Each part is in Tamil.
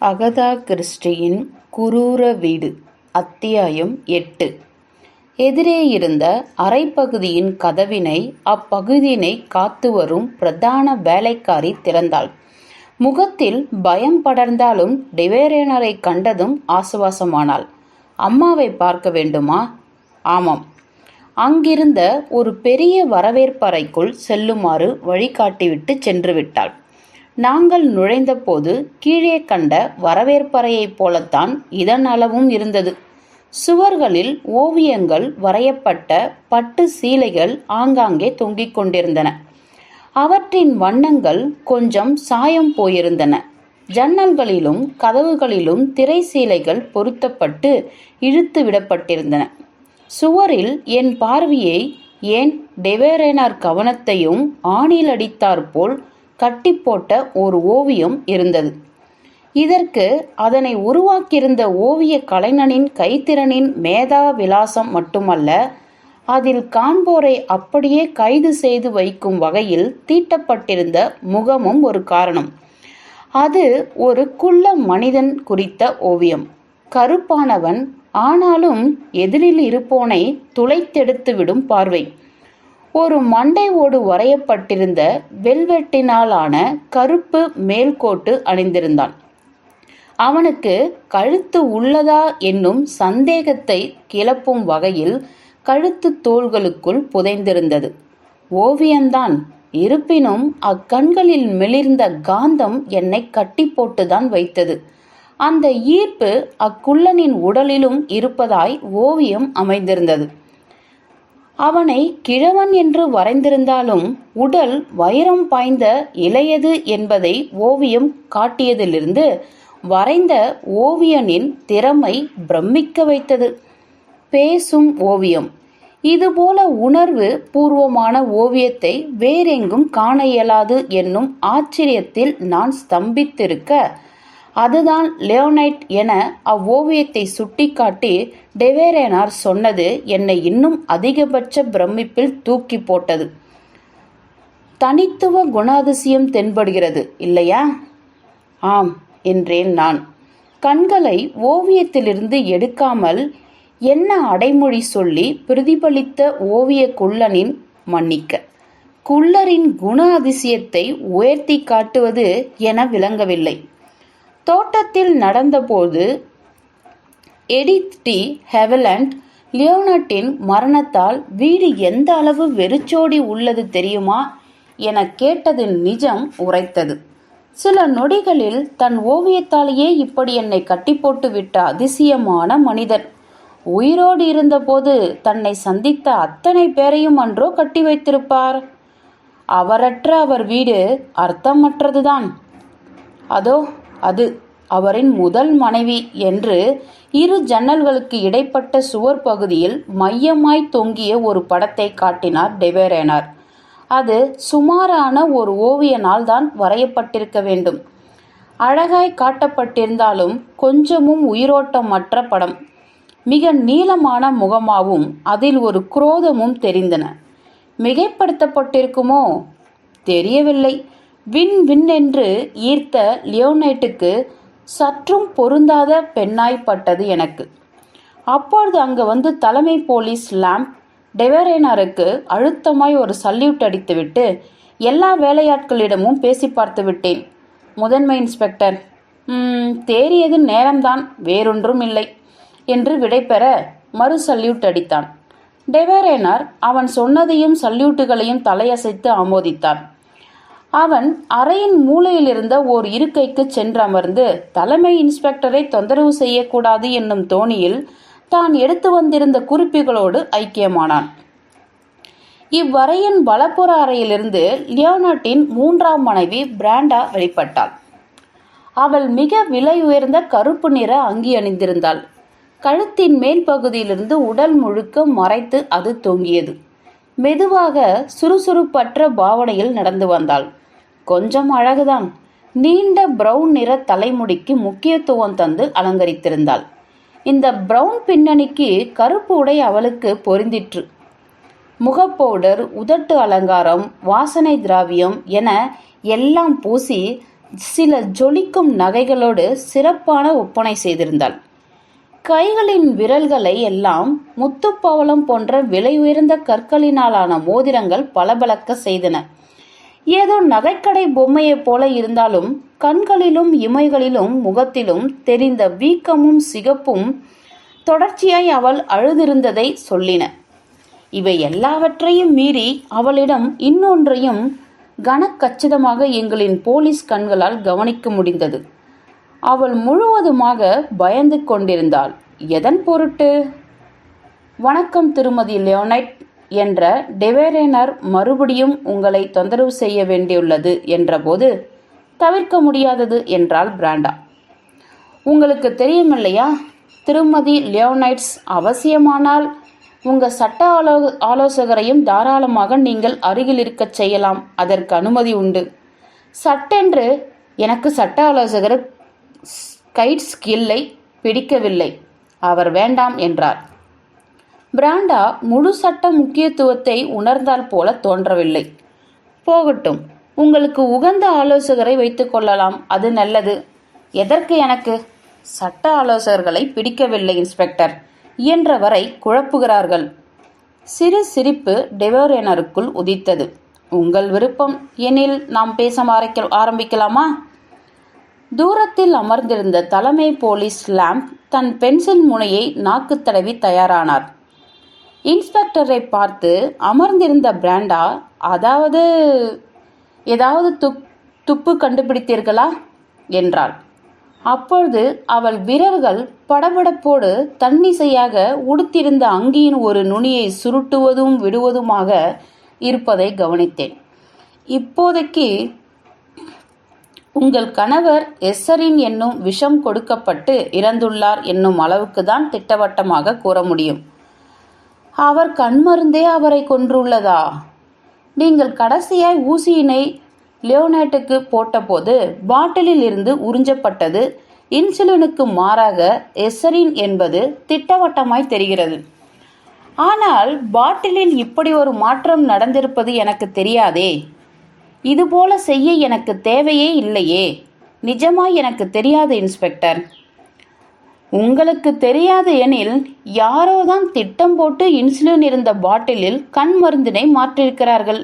அகதா கிறிஸ்டியின் குரூர வீடு அத்தியாயம் எட்டு. எதிரே இருந்த அரைப்பகுதியின் கதவினை அப்பகுதியினை காத்து வரும் பிரதான வேலைக்காரி திறந்தாள். முகத்தில் பயம் படர்ந்தாலும் டிவேரேனரை கண்டதும் ஆசுவாசமானாள். அம்மாவை பார்க்க வேண்டுமா? ஆமாம். அங்கிருந்த ஒரு பெரிய வரவேற்பறைக்குள் செல்லுமாறு வழிகாட்டிவிட்டு சென்று விட்டாள் நாங்கள் நுழைந்தபோது கீழே கண்ட வரவேற்பறையைப் போலத்தான் இதன் அளவும் இருந்தது. சுவர்களில் ஓவியங்கள் வரையப்பட்ட பட்டு சீலைகள் ஆங்காங்கே தொங்கிக் கொண்டிருந்தன. அவற்றின் வண்ணங்கள் கொஞ்சம் சாயம் போயிருந்தன. ஜன்னல்களிலும் கதவுகளிலும் திரை சீலைகள் பொருத்தப்பட்டு இழுத்து விடப்பட்டிருந்தன. சுவரில் என் பார்வையை ஏன் டெவேரேனார் கவனத்தையும் ஆணில் அடித்தாற்போல் கட்டி போட்ட ஒரு ஓவியம் இருந்தது. இதற்கு அதனை உருவாக்கியிருந்த ஓவிய கலைஞனின் கைத்திறனின் மேதா விலாசம் மட்டுமல்ல அதில் காண்போரை அப்படியே கைது செய்து வைக்கும் வகையில் தீட்டப்பட்டிருந்த முகமும் ஒரு காரணம். அது ஒரு குள்ள மனிதன் குறித்த ஓவியம். கருப்பானவன் ஆனாலும் எதிரில் இருப்போனை துளைத்தெடுத்து விடும் பார்வை. ஒரு மண்டை ஓடு வரையப்பட்டிருந்த வெல்வெட்டினாலான கருப்பு மேல்கோட்டு அணிந்திருந்தான். அவனுக்கு கழுத்து உள்ளதா என்னும் சந்தேகத்தை கிளப்பும் வகையில் கழுத்து தோள்களுக்குள் புதைந்திருந்தது. ஓவியம்தான் இருப்பினும் அக்கண்களில் மெளிர்ந்த காந்தம் என்னை கட்டி போட்டுதான் வைத்தது. அந்த ஈர்ப்பு அக்குள்ளனின் உடலிலும் இருப்பதாய் ஓவியம் அமைந்திருந்தது. அவனை கிழவன் என்று வரைந்திருந்தாலும் உடல் வைரம் பாய்ந்த இளையது என்பதை ஓவியம் காட்டியதிலிருந்து வரைந்த ஓவியனின் திறமை பிரமிக்க வைத்தது. பேசும் ஓவியம். இதுபோல உணர்வு பூர்வமான ஓவியத்தை வேறெங்கும் காண இயலாது என்னும் ஆச்சரியத்தில் நான் ஸ்தம்பித்திருக்க அதுதான் லியோனைட் என அவ்வோவியத்தை சுட்டிக்காட்டி டெவேரேனார் சொன்னது என்னை இன்னும் அதிகபட்ச பிரமிப்பில் தூக்கி போட்டது. தனித்துவ குணாதிசயம் தென்படுகிறது இல்லையா? ஆம் என்றேன் நான். கண்களை ஓவியத்திலிருந்து எடுக்காமல் என்ன அடைமொழி சொல்லி பிரதிபலித்த ஓவிய குள்ளனின் மன்னிக்க. குள்ளரின் குண அதிசயத்தை உயர்த்தி காட்டுவது என விளங்கவில்லை. தோட்டத்தில் நடந்தபோது எடித் டி. ஹெவலண்ட் லியோனட்டின் மரணத்தால் வீடு எந்த அளவு வெறிச்சோடி உள்ளது தெரியுமா என கேட்டதின் நிஜம் உரைத்தது. சில நொடிகளில் தன் ஓவியத்தாலேயே இப்படி என்னை கட்டி போட்டு விட்ட அதிசயமான மனிதர் உயிரோடு இருந்தபோது தன்னை சந்தித்த அத்தனை பேரையும் அன்றோ கட்டி வைத்திருப்பார். அவரற்ற அவர் வீடு அர்த்தமற்றதுதான். அதோ அது அவரின் முதல் மனைவி என்று இரு ஜன்னல்களுக்கு இடைப்பட்ட சுவர் பகுதியில் மையமாய் தொங்கிய ஒரு படத்தை காட்டினார் டெவேரேனார். அது சுமாரான ஒரு ஓவியனால் தான் வரையப்பட்டிருக்க வேண்டும். அழகாய் காட்டப்பட்டிருந்தாலும் கொஞ்சமும் உயிரோட்டமற்ற படம். மிக நீளமான முகமாவும் அதில் ஒரு குரோதமும் தெரிந்தன. மிகைப்படுத்தப்பட்டிருக்குமோ? தெரியவில்லை. வின் வின் என்று ஈர்த்த லியோனைட்டுக்கு சற்றும் பொருந்தாத பெண்ணாய்ப்பட்டது எனக்கு. அப்பொழுது அங்கு வந்து தலைமை போலீஸ் லேம்ப் டெவரேனாருக்கு அழுத்தமாய் ஒரு சல்யூட் அடித்துவிட்டு எல்லா வேலையாட்களிடமும் பேசி பார்த்து விட்டேன். முதன்மை இன்ஸ்பெக்டர் தேறியது நேரம்தான் வேறொன்றும் இல்லை என்று விடைபெற மறு சல்யூட் அடித்தான். டெவரேனார் அவன் சொன்னதையும் சல்யூட்டுகளையும் தலையசைத்து ஆமோதித்தான். அவன் அறையின் மூலையில் இருந்த ஓர் இருக்கைக்கு சென்று அமர்ந்து தலைமை இன்ஸ்பெக்டரை தொந்தரவு செய்யக்கூடாது என்னும் தோணியில் தான் எடுத்து வந்திருந்த குறிப்புகளோடு ஐக்கியமானான். இவ்வறையின் வலப்புற அறையிலிருந்து லியோனாட்டின் மூன்றாம் மனைவி பிராண்டா வெளிப்பட்டாள். அவள் மிக விலை உயர்ந்த கருப்பு நிற அங்கி அணிந்திருந்தாள். கழுத்தின் மேல் பகுதியிலிருந்து உடல் முழுக்க மறைத்து அது தொங்கியது. மெதுவாக சுறுசுறுப்பற்ற பாவனையில் நடந்து வந்தாள். கொஞ்சம் அழகுதான். நீண்ட பிரவுன் நிற தலைமுடிக்கு முக்கியத்துவம் தந்து அலங்கரித்திருந்தாள். இந்த பிரவுன் பின்னணிக்கு கருப்பு உடை அவளுக்கு பொருந்திற்று. முகப்பவுடர் உதட்டு அலங்காரம் வாசனை திராவியம் என எல்லாம் பூசி சில ஜொலிக்கும் நகைகளோடு சிறப்பான ஒப்பனை செய்திருந்தாள். கைகளின் விரல்களை எல்லாம் முத்துப்பவளம் போன்ற விலை உயர்ந்த கற்களினாலான மோதிரங்கள் பளபளக்க செய்தன. ஏதோ நகைக்கடை பொம்மையைப் போல இருந்தாலும் கண்களிலும் இமைகளிலும் முகத்திலும் தெரிந்த வீக்கமும் சிகப்பும் தொடர்ச்சியாய் அவள் அழுதிருந்ததை சொல்லின. இவை எல்லாவற்றையும் மீறி அவளிடம் இன்னொன்றையும் கனக்கச்சிதமாக எங்களின் போலீஸ் கண்களால் கவனிக்க முடிந்தது. அவள் முழுவதுமாக பயந்து கொண்டிருந்தாள். எதன் பொருட்டு? வணக்கம் திருமதி லியோனைட். என்ற டெவேரேனர் மறுபடியும் உங்களை தொந்தரவு செய்ய வேண்டியுள்ளது என்றபோது தவிர்க்க முடியாதது என்றால் பிராண்டா. உங்களுக்கு தெரியுமில்லையா? திருமதி லியோனைட்ஸ் அவசியமானால் உங்கள் சட்ட ஆலோ ஆலோசகரையும் தாராளமாக நீங்கள் அருகில் இருக்கச் செய்யலாம். அதற்கு அனுமதி உண்டு. சட்டென்று எனக்கு சட்ட ஆலோசகர் கைட்ஸ் கில்லை பிடிக்கவில்லை. அவர் வேண்டாம் என்றார். பிராண்டா முழு சட்ட முக்கியத்துவத்தை உணர்ந்தால் போல தோன்றவில்லை. போகட்டும் உங்களுக்கு உகந்த ஆலோசகரை வைத்துக் கொள்ளலாம். அது நல்லது. எதற்கு எனக்கு? சட்ட ஆலோசகர்களை பிடிக்கவில்லை இன்ஸ்பெக்டர். இயன்றவரை குழப்புகிறார்கள். சிறு சிரிப்பு டெவோரேனருக்குள் உதித்தது. உங்கள் விருப்பம். எனில் நாம் பேச ஆரம்பிக்க- ஆரம்பிக்கலாமா? தூரத்தில் அமர்ந்திருந்த தலைமை போலீஸ் லேம்ப் தன் பென்சில் முனையை நாக்கு தடவி தயாரானார். இன்ஸ்பெக்டரை பார்த்து அமர்ந்திருந்த பிராண்டா அதாவது ஏதாவது துப் துப்பு கண்டுபிடித்தீர்களா? என்றாள். அப்பொழுது அவள் விரல்கள் படபடப்போடு தன்னிசையாக உடுத்திருந்த அங்கியின் ஒரு நுனியை சுருட்டுவதும் விடுவதுமாக இருப்பதை கவனித்தேன். இப்போதைக்கு உங்கள் கணவர் எஸ்ஸரின் என்னும் விஷம் கொடுக்கப்பட்டு இறந்துள்ளார் என்னும் அளவுக்கு தான் திட்டவட்டமாக கூற முடியும். அவர் கண்மருந்தே அவரை கொன்றுள்ளதா? நீங்கள் கடைசியாய் ஊசியினை லியோனேட்டுக்கு போட்டபோது பாட்டிலில் இருந்து உறிஞ்சப்பட்டது இன்சுலினுக்கு மாறாக எசரின் என்பது திட்டவட்டமாய் தெரிகிறது. ஆனால் பாட்டிலில் இப்படி ஒரு மாற்றம் நடந்திருப்பது எனக்கு தெரியாதே. இதுபோல செய்ய எனக்கு தேவையே இல்லையே. நிஜமாய் எனக்கு தெரியாது இன்ஸ்பெக்டர். உங்களுக்கு தெரியாது எனில் யாரோ தான் திட்டம் போட்டு இன்சுலின் இருந்த பாட்டிலில் கண் மருந்தினை மாற்றியிருக்கிறார்கள்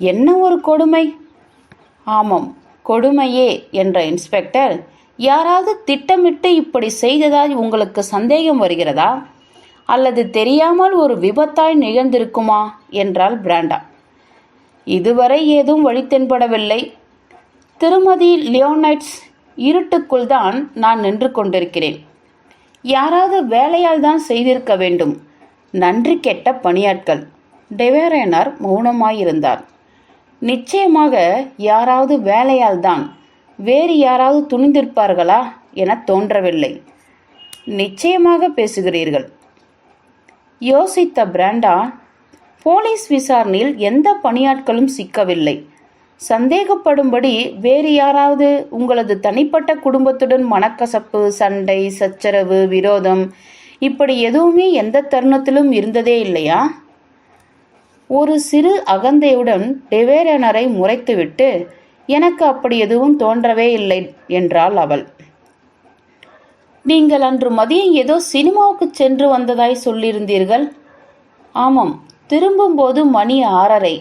என்ன ஒரு கொடுமை? ஆமாம் கொடுமையே என்ற இன்ஸ்பெக்டர். யாராவது திட்டமிட்டு இப்படி செய்ததால் உங்களுக்கு சந்தேகம் வருகிறதா? அல்லது தெரியாமல் ஒரு விபத்தாய் நிகழ்ந்திருக்குமா? என்றாள் பிராண்டா. இதுவரை ஏதும் வழி தென்படவில்லை. திருமதி லியோனைட்ஸ் இருட்டுக்குள் தான் நான் நின்று கொண்டிருக்கிறேன். யாராவது வேலையால் தான் செய்திருக்க வேண்டும். நன்றி கெட்ட பணியாட்கள். டெவேரேனார் மௌனமாயிருந்தார். நிச்சயமாக யாராவது வேலையால் தான் வேறு யாராவது துணிந்திருப்பார்களா என தோன்றவில்லை. நிச்சயமாக பேசுகிறீர்கள். யோசித்த பிராண்டா போலீஸ் விசாரணையில் எந்த பணியாட்களும் சிக்கவில்லை. சந்தேகப்படும்படி வேறு யாராவது உங்களது தனிப்பட்ட குடும்பத்துடன் மனக்கசப்பு சண்டை சச்சரவு விரோதம் இப்படி எதுவுமே எந்த தருணத்திலும் இருந்ததே இல்லையா? ஒரு சிறு அகந்தையுடன் டெவேரனரை முறைத்துவிட்டு எனக்கு அப்படி எதுவும் தோன்றவே இல்லை என்றாள் அவள். நீங்கள் அன்று மதியம் ஏதோ சினிமாவுக்கு சென்று வந்ததாய் சொல்லியிருந்தீர்கள். ஆமாம் திரும்பும்போது மணி ஆறரை.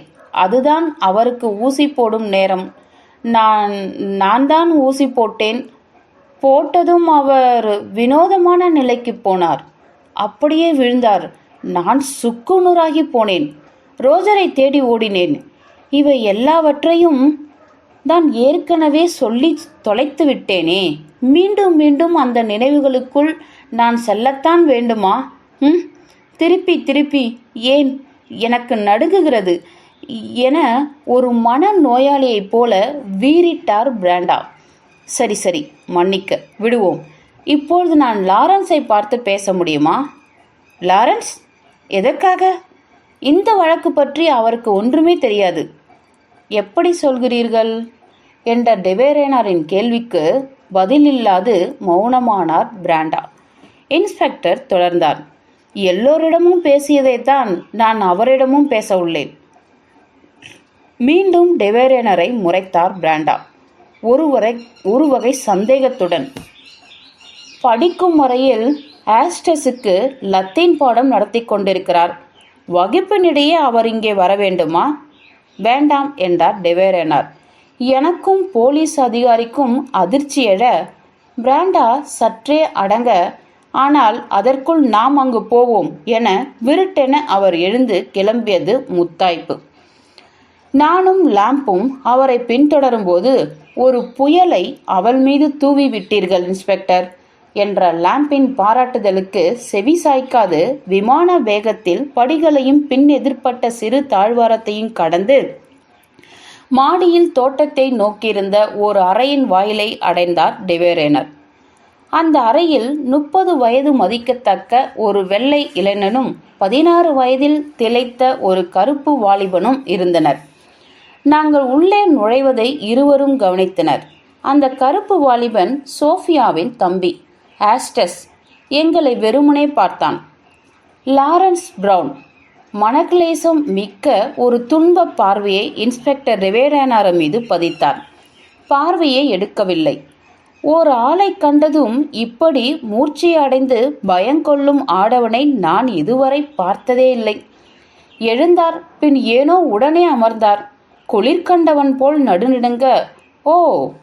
அதுதான் அவருக்கு ஊசி போடும் நேரம். நான் நான் தான் ஊசி போட்டேன். போட்டதும் அவர் வினோதமான நிலைக்கு போனார். அப்படியே விழுந்தார். நான் சுக்குநூறாகி போனேன். ரோஜரை தேடி ஓடினேன். இவை எல்லாவற்றையும் தான் ஏற்கனவே சொல்லி தொலைத்து விட்டேனே. மீண்டும் மீண்டும் அந்த நினைவுகளுக்குள் நான் செல்லத்தான் வேண்டுமா? ம் திருப்பி திருப்பி ஏன் எனக்கு நடுங்குகிறது? என ஒரு மன நோயாளியைப் போல வீறிட்டார் பிராண்டா. சரி சரி மன்னிக்க விடுவோம். இப்பொழுது நான் லாரன்ஸை பார்த்து பேச முடியுமா? லாரன்ஸ் எதற்காக? இந்த வழக்கு பற்றி அவருக்கு ஒன்றுமே தெரியாது. எப்படி சொல்கிறீர்கள்? என்ற டெவேரேனாரின் கேள்விக்கு பதிலில்லாது மௌனமானார் பிராண்டா. இன்ஸ்பெக்டர் தொடர்ந்தார். எல்லோரிடமும் பேசியதைத்தான் நான் அவரிடமும் பேச உள்ளேன். மீண்டும் டெவேரேனரை முறைத்தார் பிராண்டா. ஒருவரை ஒரு வகை சந்தேகத்துடன் படிக்கும் முறையில் ஆஸ்டஸுக்கு லத்தீன் பாடம் நடத்தி கொண்டிருக்கிறார். வகுப்பினிடையே அவர் இங்கே வர வேண்டுமா? வேண்டாம் என்றார் டெவேரேனார். எனக்கும் போலீஸ் அதிகாரிக்கும் அதிர்ச்சி எழ பிராண்டா சற்றே அடங்க ஆனால் அதற்குள் நாம் அங்கு போவோம் என விருட்டென அவர் எழுந்து கிளம்பியது முத்தாய்ப்பு. நானும் லாம்பும் அவரை பின்தொடரும்போது ஒரு புயலை அவள் மீது தூவி விட்டீர்கள் இன்ஸ்பெக்டர் என்ற லாம்பின் பாராட்டுதலுக்கு செவி சாய்க்காது விமான வேகத்தில் படிகளையும் பின் எதிர்ப்பட்ட சிறு தாழ்வாரத்தையும் கடந்து மாடியில் தோட்டத்தை நோக்கியிருந்த ஒரு அறையின் வாயிலை அடைந்தார் டிவேரேனர். அந்த அறையில் முப்பது வயது மதிக்கத்தக்க ஒரு வெள்ளை இளைஞனும் பதினாறு வயதில் திளைத்த ஒரு கருப்பு வாலிபனும் இருந்தனர். நாங்கள் உள்ளே நுழைவதை இருவரும் கவனித்தனர். அந்த கருப்பு வாலிபன் சோஃபியாவின் தம்பி ஆஸ்டஸ் எங்களை வெறுமனே பார்த்தான். லாரன்ஸ் பிரவுன் மனக்லேசம் மிக்க ஒரு துன்ப பார்வையை இன்ஸ்பெக்டர் ரெவேரானார மீது பதித்தார். பார்வையை எடுக்கவில்லை. ஓர் ஆளை கண்டதும் இப்படி மூர்ச்சியடைந்து பயங்கொள்ளும் ஆடவனை நான் இதுவரை பார்த்ததே இல்லை. எழுந்தார் பின் ஏனோ உடனே அமர்ந்தார். குளிர் கண்டவன் போல் நடுநடுங்க. ஓ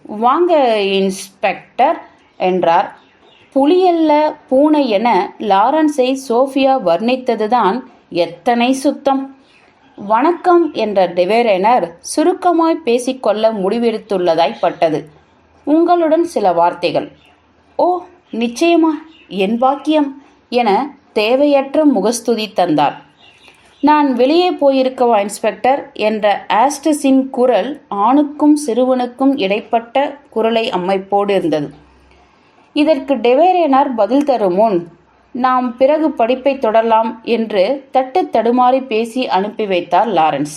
வாங்க இன்ஸ்பெக்டர் என்றார். புலியல்ல பூனை என லாரன்ஸை சோஃபியா வர்ணித்ததுதான் எத்தனை சுத்தம். வணக்கம் என்ற டெவேரேனர் சுருக்கமாய் பேசிக்கொள்ள முடிவெடுத்துள்ளதாய் பட்டது. உங்களுடன் சில வார்த்தைகள். ஓ நிச்சயமா என் பாக்கியம் என தேவையற்ற முகஸ்துதி தந்தார். நான் வெளியே போயிருக்கவா இன்ஸ்பெக்டர்? என்ற ஆஸ்டஸின் குரல் ஆணுக்கும் சிறுவனுக்கும் இடைப்பட்ட குரலை அமைப்போடு இருந்தது. இதற்கு டெவேரேனார் பதில் தரும் முன் நாம் பிறகு படிப்பை தொடரலாம் என்று தட்டு தடுமாறி பேசி அனுப்பி வைத்தார் லாரன்ஸ்.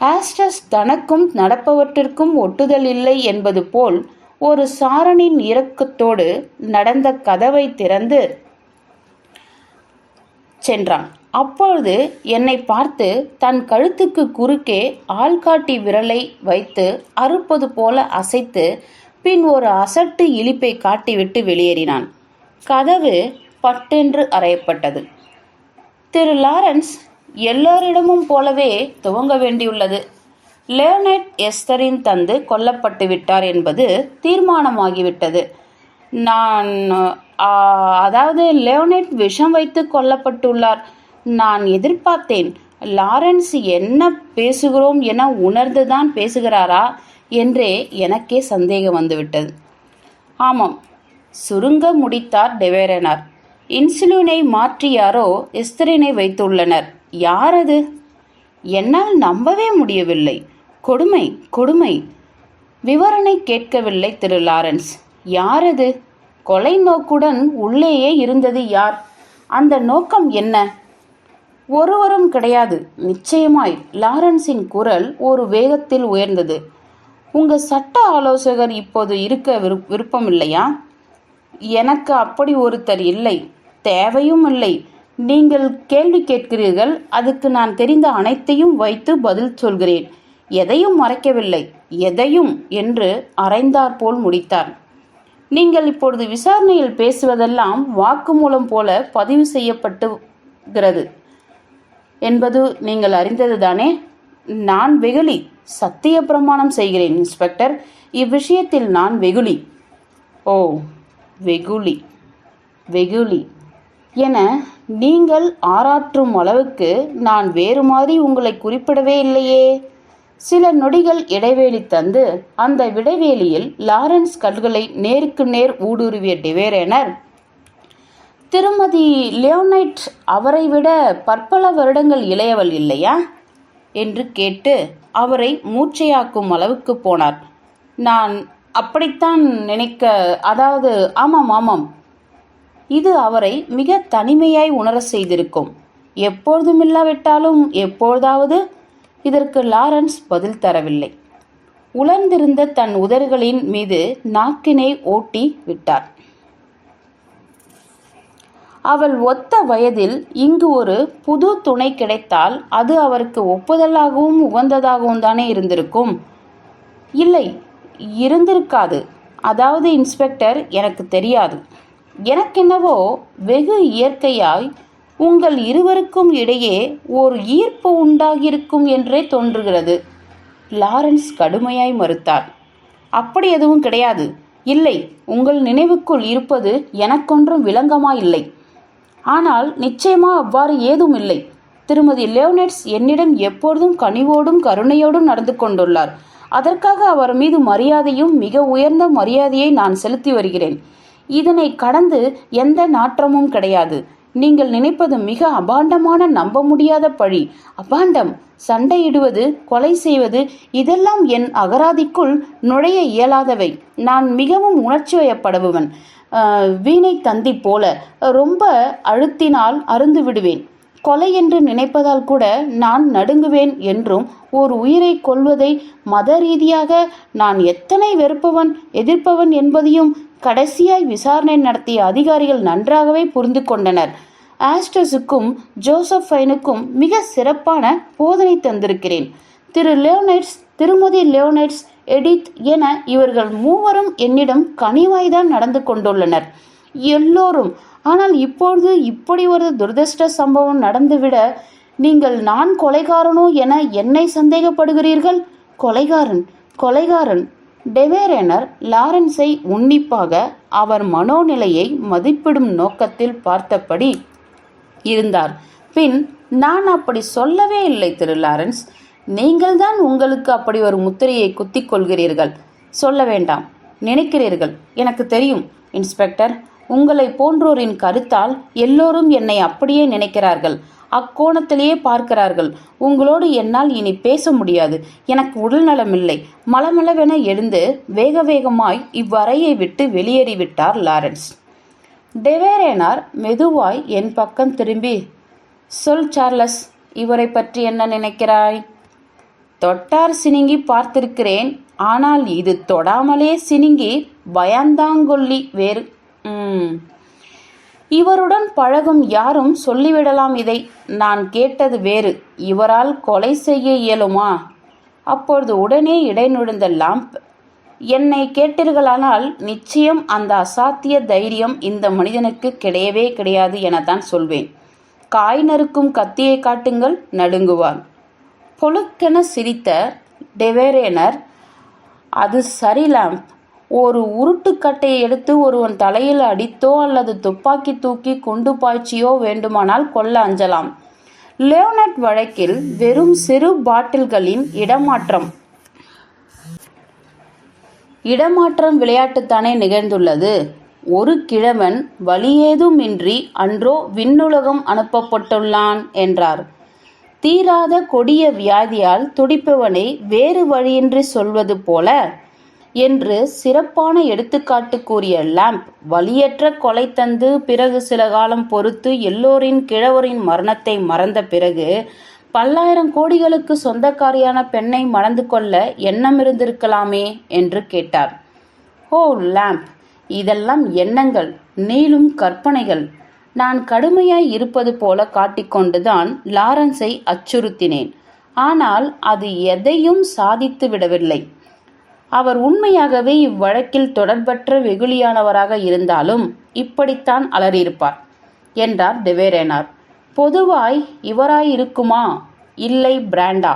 ஆஸ்டஸ் தனக்கும் நடப்பவற்றிற்கும் ஒட்டுதல் இல்லை என்பது போல் ஒரு சாரனின் இறக்கத்தோடு நடந்த கதவை திறந்து சென்றான். அப்பொழுது என்னை பார்த்து தன் கழுத்துக்கு குறுக்கே ஆள்காட்டி விரலை வைத்து அறுப்பது போல அசைத்து பின் ஒரு அசட்டு இழிப்பை காட்டிவிட்டு வெளியேறினான். கதவு பட்டென்று அறையப்பட்டது. திரு லாரன்ஸ் எல்லோரிடமும் போலவே துவங்க வேண்டியுள்ளது. லேர்னட் எஸ்தரின் தந்து கொல்லப்பட்டு விட்டார் என்பது தீர்மானமாகிவிட்டது. நான் அதாவது லேர்னட் விஷம் வைத்து கொல்லப்பட்டுள்ளார். நான் எதிர்பார்த்தேன். லாரன்ஸ் என்ன பேசுகிறோம் என உணர்ந்துதான் பேசுகிறாரா என்றே எனக்கே சந்தேகம் வந்துவிட்டது. ஆமாம் சுருங்க முடித்தார் டெவேரனார். இன்சுலினை மாற்றி யாரோ வைத்துள்ளனர். யார் அது என்னால் நம்பவே முடியவில்லை. கொடுமை கொடுமை. விவரணை கேட்கவில்லை திரு லாரன்ஸ். யார் அது கொலை நோக்குடன் உள்ளேயே இருந்தது யார்? அந்த நோக்கம் என்ன? ஒருவரும் கிடையாது. நிச்சயமாய் லாரன்ஸின் குரல் ஒரு வேகத்தில் உயர்ந்தது. உங்க சட்ட ஆலோசகர் இப்போது இருக்க விரு விருப்பம் இல்லையா எனக்கு அப்படி ஒருத்தர் இல்லை. தேவையும் இல்லை. நீங்கள் கேள்வி கேட்கிறீர்கள். அதுக்கு நான் தெரிந்த அனைத்தையும் வைத்து பதில் சொல்கிறேன். எதையும் மறைக்கவில்லை. எதையும்? என்று அரைந்தாற்போல் முடித்தார். நீங்கள் இப்பொழுது விசாரணையில் பேசுவதெல்லாம் வாக்குமூலம் போல பதிவு செய்யப்பட்டுகிறது. என்பது நீங்கள் அறிந்ததுதானே? நான் வெகுளி சத்திய பிரமாணம் செய்கிறேன் இன்ஸ்பெக்டர். இவ்விஷயத்தில் நான் வெகுளி. ஓ வெகுளி வெகுளி. என நீங்கள் ஆராற்றும் அளவுக்கு நான் வேறு மாதிரி உங்களை குறிப்பிடவே இல்லையே. சில நொடிகள் இடைவேளி தந்து அந்த இடைவேளியில் லாரன்ஸ் கல்களை நேருக்கு நேர் ஊடுருவிய டிவேரேனர் திருமதி லியோனைட் அவரை விட பற்பல வருடங்கள் இளையவள் இல்லையா? என்று கேட்டு அவரை மூச்சையாக்கும் அளவுக்கு போனார். நான் அப்படித்தான் நினைக்க அதாவது ஆமாம் ஆமாம். இது அவரை மிக தனிமையாய் உணர செய்திருக்கும். எப்பொழுதுமில்லாவிட்டாலும் எப்பொழுதாவது இதற்கு லாரன்ஸ் பதில் தரவில்லை. உலர்ந்திருந்த தன் உதறுகளின் மீது நாக்கினை ஓட்டி விட்டார். அவள் ஒத்த வயதில் இங்கு ஒரு புது துணை கிடைத்தால் அது அவருக்கு ஒப்புதலாகவும் உகந்ததாகவும் தானே இருந்திருக்கும். இல்லை இருந்திருக்காது. அதாவது இன்ஸ்பெக்டர் எனக்கு தெரியாது. எனக்கென்னவோ வெகு இயற்கையாய் உங்கள் இருவருக்கும் இடையே ஒரு ஈர்ப்பு உண்டாகியிருக்கும் என்றே தோன்றுகிறது. லாரன்ஸ் கடுமையாய் மறுத்தார். அப்படி எதுவும் கிடையாது. இல்லை உங்கள் நினைவுக்குள் இருப்பது எனக்கொன்றும் விளங்கமாயில்லை. ஆனால் நிச்சயமா அவ்வாறு ஏதும் இல்லை. திருமதி லியோனெட்ஸ் என்னிடம் எப்பொழுதும் கனிவோடும் கருணையோடும் நடந்து கொண்டுள்ளார். அதற்காக அவர் மீது மரியாதையும் மிக உயர்ந்த மரியாதையை நான் செலுத்தி வருகிறேன். இதனை கடந்து எந்த நாற்றமும் கிடையாது. நீங்கள் நினைப்பது மிக அபாண்டமான நம்ப முடியாத பழி. அபாண்டம்! சண்டையிடுவது கொலை செய்வது இதெல்லாம் என் அகராதிக்குள் நுழைய இயலாதவை. நான் மிகவும் உணர்ச்சி வயப்படுபவன் வீணை தந்தி போல ரொம்ப அழுத்தினால் அருந்து விடுவேன். கொலை என்று நினைப்பதால் கூட நான் நடுங்குவேன் என்றும் ஒரு உயிரை கொல்வதை மத ரீதியாக நான் எத்தனை வெறுப்பவன் எதிர்ப்பவன் என்பதையும் கடைசியாய் விசாரணை நடத்திய அதிகாரிகள் நன்றாகவே புரிந்து கொண்டனர். ஆஸ்டஸுக்கும் ஜோசஃபைனுக்கும் மிக சிறப்பான போதனை தந்திருக்கிறேன். திரு லியோனைட்ஸ் திருமதி லியோனைட்ஸ் எடித் என இவர்கள் மூவரும் என்னிடம் கனிவாய்தான் நடந்து கொண்டுள்ளனர். எல்லோரும் ஆனால் இப்பொழுது இப்படி ஒரு துரதிர்ஷ்ட சம்பவம் நடந்துவிட நீங்கள் நான் கொலைகாரனோ என என்னை சந்தேகப்படுகிறீர்கள்? கொலைகாரன் கொலைகாரன். டெவேரேனர் லாரன்ஸை உன்னிப்பாக அவர் மனோநிலையை மதிப்பிடும் நோக்கத்தில் பார்த்தபடி இருந்தார். பின் நான் அப்படி சொல்லவே இல்லை திரு லாரன்ஸ். நீங்கள்தான் உங்களுக்கு அப்படி ஒரு முத்திரையை குத்திக் கொள்கிறீர்கள். சொல்ல வேண்டாம். நினைக்கிறீர்கள். எனக்கு தெரியும் இன்ஸ்பெக்டர். உங்களை போன்றோரின் கருத்தால் எல்லோரும் என்னை அப்படியே நினைக்கிறார்கள். அக்கோணத்திலேயே பார்க்கிறார்கள். உங்களோடு என்னால் இனி பேச முடியாது. எனக்கு உடல்நலமில்லை. மலமளவென எழுந்து வேக வேகமாய் இவ்வறையை விட்டு வெளியேறிவிட்டார் லாரன்ஸ். டெவேரேனார் மெதுவாய் என் பக்கம் திரும்பி சொல் சார்லஸ் இவரை பற்றி என்ன நினைக்கிறாய்? தொட்டார் சினிங்கி பார்த்திருக்கிறேன். ஆனால் இது தொடாமலே சினுங்கி பயந்தாங்கொல்லி வேறு. இவருடன் பழகும் யாரும் சொல்லிவிடலாம் இதை. நான் கேட்டது வேறு. இவரால் கொலை செய்ய இயலுமா? அப்பொழுது உடனே இடைநுழைந்த லாம்ப் என்னை கேட்டீர்களானால் நிச்சயம் அந்த அசாத்திய தைரியம் இந்த மனிதனுக்கு கிடையவே கிடையாது எனத்தான் சொல்வேன். காய் நறுக்கும் கத்தியை காட்டுங்கள் நடுங்குவார் பொழுக்கென சிரித்த டெவேரேனர் அது சரி ஒரு உருட்டுக்கட்டையை எடுத்து ஒருவன் தலையில் அடித்தோ அல்லது துப்பாக்கி தூக்கி குண்டு பாய்ச்சியோ வேண்டுமானால் கொல்ல அஞ்சலாம். லியோனட் வழக்கில் வெறும் சிறு பாட்டில்களின் இடமாற்றம். இடமாற்றம் விளையாட்டுத்தானே நிகழ்ந்துள்ளது. ஒரு கிழவன் வழியேதுமின்றி அன்றோ விண்ணுலகம் அனுப்பப்பட்டுள்ளான் என்றார். தீராத கொடிய வியாதியால் துடிப்பவனை வேறு வழியின்றி சொல்வது போல என்று சிறப்பான எடுத்துக்காட்டு கூறிய லாம்ப் வலியற்ற கொலை தந்து பிறகு சில காலம் பொறுத்து எல்லோரின் கிழவரின் மரணத்தை மறந்த பிறகு பல்லாயிரம் கோடிகளுக்கு சொந்தக்காரியான பெண்ணை மணந்து கொள்ள எண்ணம் இருந்திருக்கலாமே என்று கேட்டார். ஓ லாம்ப் இதெல்லாம் எண்ணங்கள் நீளும் கற்பனைகள். நான் கடுமையாய் இருப்பது போல காட்டிக்கொண்டுதான் லாரன்ஸை அச்சுறுத்தினேன். ஆனால் அது எதையும் சாதித்து விடவில்லை. அவர் உண்மையாகவே இவ்வழக்கில் தொடர்பற்ற வெகுளியானவராக இருந்தாலும் இப்படித்தான் அலறியிருப்பார் என்றார் டெவேரேனார் பொதுவாய் இவராயிருக்குமா? இல்லை பிராண்டா?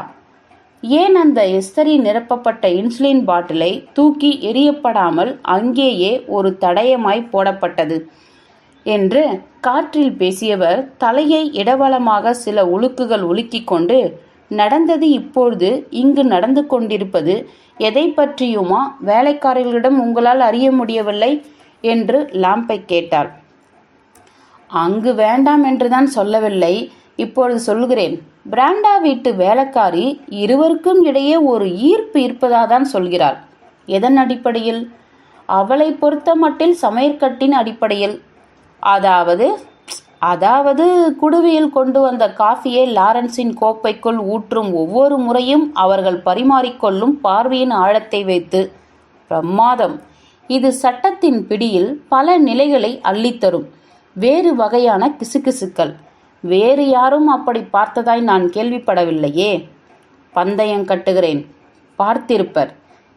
ஏன் அந்த எஸ்தரி நிரப்பப்பட்ட இன்சுலின் பாட்டிலை தூக்கி எரியப்படாமல் அங்கேயே ஒரு தடயமாய் போடப்பட்டது? என்று காற்றில் பேசியவர் தலையை இடவளமாக சில உலுக்குகள் உலுக்கிக் கொண்டு நடந்தது இப்பொழுது இங்கு நடந்து கொண்டிருப்பது எதை பற்றியுமா? வேலைக்காரர்களிடம் உங்களால் அறிய முடியவில்லை? என்று லாம்பை கேட்டார். அங்கு வேண்டாம் என்றுதான் சொல்லவில்லை. இப்பொழுது சொல்கிறேன் பிராண்டா வீட்டு வேலைக்காரி இருவருக்கும் இடையே ஒரு ஈர்ப்பு இருப்பதாதான் சொல்கிறாள் எதன் அடிப்படையில்? அவளை பொறுத்த மட்டில் சமையற்கட்டின் அடிப்படையில். அதாவது அதாவது குடுவையில் கொண்டு வந்த காஃபியை லாரன்ஸின் கோப்பைக்குள் ஊற்றும் ஒவ்வொரு முறையும் அவர்கள் பரிமாறிக்கொள்ளும் பார்வையின் ஆழத்தை வைத்து பிரமாதம். இது சட்டத்தின் பிடியில் பல நிலைகளை அள்ளித்தரும். வேறு வகையான கிசுகிசுக்கள். வேறு யாரும் அப்படி பார்த்ததாய் நான் கேள்விப்படவில்லையே. பந்தயம் கட்டுகிறேன். பார்த்திருப்பர்.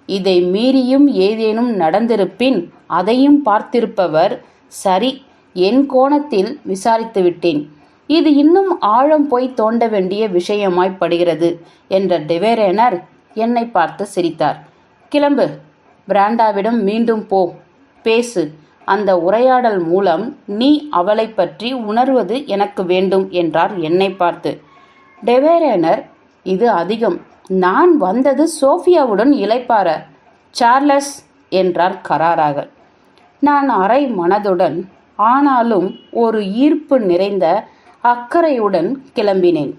இதை மீறியும் ஏதேனும் நடந்திருப்பின் அதையும் பார்த்திருப்பவர் சரி என் கோணத்தில் விசாரித்து விட்டேன் இது இன்னும் ஆழம் போய் தோண்ட வேண்டிய விஷயமாய்ப்படுகிறது என்ற டிவேரேனர் என்னை பார்த்து சிரித்தார். கிளம்பு பிராண்டாவிடம் மீண்டும் போ பேசு. அந்த உரையாடல் மூலம் நீ அவளை பற்றி உணர்வது எனக்கு வேண்டும் என்றார் என்னை பார்த்து. டெவேரேனர் இது அதிகம். நான் வந்தது சோஃபியாவுடன் இளைப்பார சார்லஸ் என்றார் கராராக. நான் அரை மனதுடன் ஆனாலும் ஒரு ஈர்ப்பு நிறைந்த அக்கறையுடன் கிளம்பினேன்.